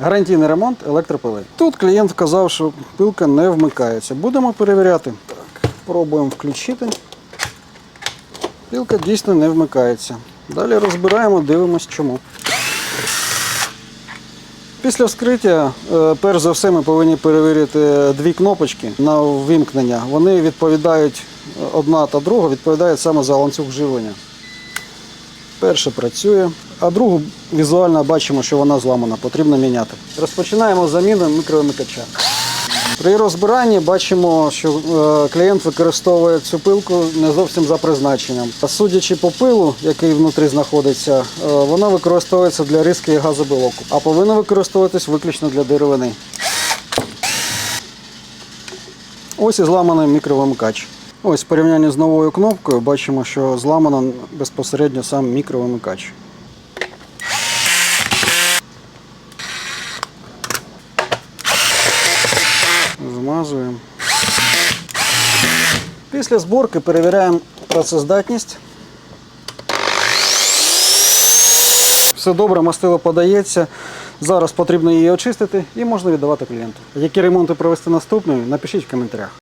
Гарантійний ремонт електропили. Тут клієнт вказав, що пилка не вмикається. Будемо перевіряти. Так, пробуємо включити. Пилка дійсно не вмикається. Далі розбираємо, дивимось чому. Після вскриття, е, перш за все, ми повинні перевірити дві кнопочки на вимкнення. Вони відповідають, е, одна та друга відповідають саме за ланцюг живлення. Перша працює, а другу візуально бачимо, що вона зламана, потрібно міняти. Розпочинаємо з заміни мікровимикача. При розбиранні бачимо, що е, клієнт використовує цю пилку не зовсім за призначенням. Судячи по пилу, який внутрі знаходиться, е, вона використовується для різки газобилоку, а повинна використовуватись виключно для деревини. Ось і зламаний мікровимикач. Ось в порівнянні з новою кнопкою бачимо, що зламано безпосередньо сам мікровимикач. Змазуємо. Після зборки перевіряємо працездатність. Все добре, мастило подається. Зараз потрібно її очистити і можна віддавати клієнту. Які ремонти провести наступною, напишіть в коментарях.